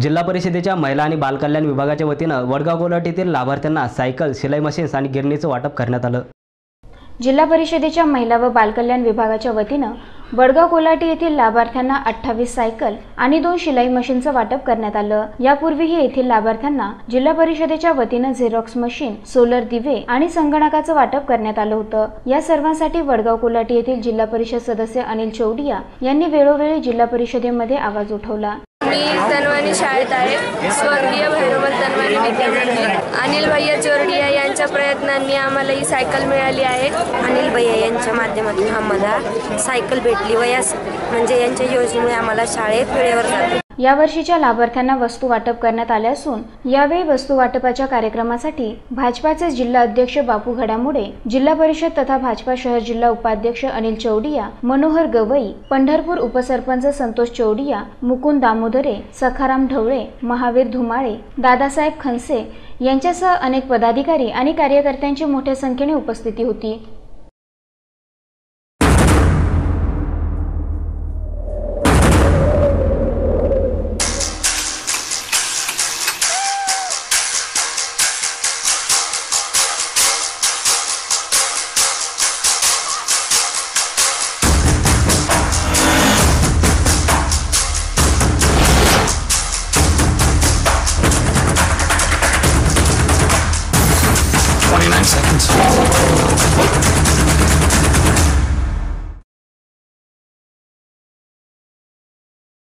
जिल्हा परिषदेच्या महिला आणि बालकल्याण विभागाच्या वतीनं वडगाव गोलाट येथील लाभार्थ्यांना सायकल शिलाई मशीन्स आणि गिरणीचं वाटप करण्यात आलं. जिल्हा परिषदेच्या महिला व बालकल्याण विभागाच्या वतीनं वडगाव कोलाटी येथील लाभार्थ्यांना अठ्ठावीस सायकल आणि दोन शिलाई मशीनचं वाटप करण्यात आलं. यापूर्वीही येथील लाभार्थ्यांना जिल्हा परिषदेच्या वतीनं झेरॉक्स मशीन सोलर दिवे आणि संगणकाचं वाटप करण्यात आलं होतं. या सर्वांसाठी वडगाव कोलाटी येथील जिल्हा परिषद सदस्य अनिल चौडिया यांनी वेळोवेळी जिल्हा परिषदेमध्ये आवाज उठवला. मी तन्वानी शाळेत आहे. स्वर्गीय भैरवल धनवानी विद्यापीठ अनिल भैया चोरडिया यांच्या प्रयत्नांनी आम्हाला ही सायकल मिळाली आहे. अनिल भैया यांच्या माध्यमातून आम्हाला सायकल भेटली व म्हणजे यांच्या योजनेमुळे आम्हाला शाळेत वेळेवर जातो यावर्षीच्या लाभार्थ्यांना वस्तू वाटप करण्यात आले असून यावेळी वस्तू वाटपाच्या कार्यक्रमासाठी भाजपाचे जिल्हा अध्यक्ष बापू घडामोडे जिल्हा परिषद तथा भाजपा शहर जिल्हा उपाध्यक्ष अनिल चौडिया मनोहर गवई पंढरपूर उपसरपंच संतोष चौडिया मुकुंद दामोदरे सखाराम ढवळे महावीर धुमाळे दादासाहेब खनसे यांच्यासह अनेक पदाधिकारी आणि कार्यकर्त्यांची मोठ्या संख्येने उपस्थिती होती. 29 seconds.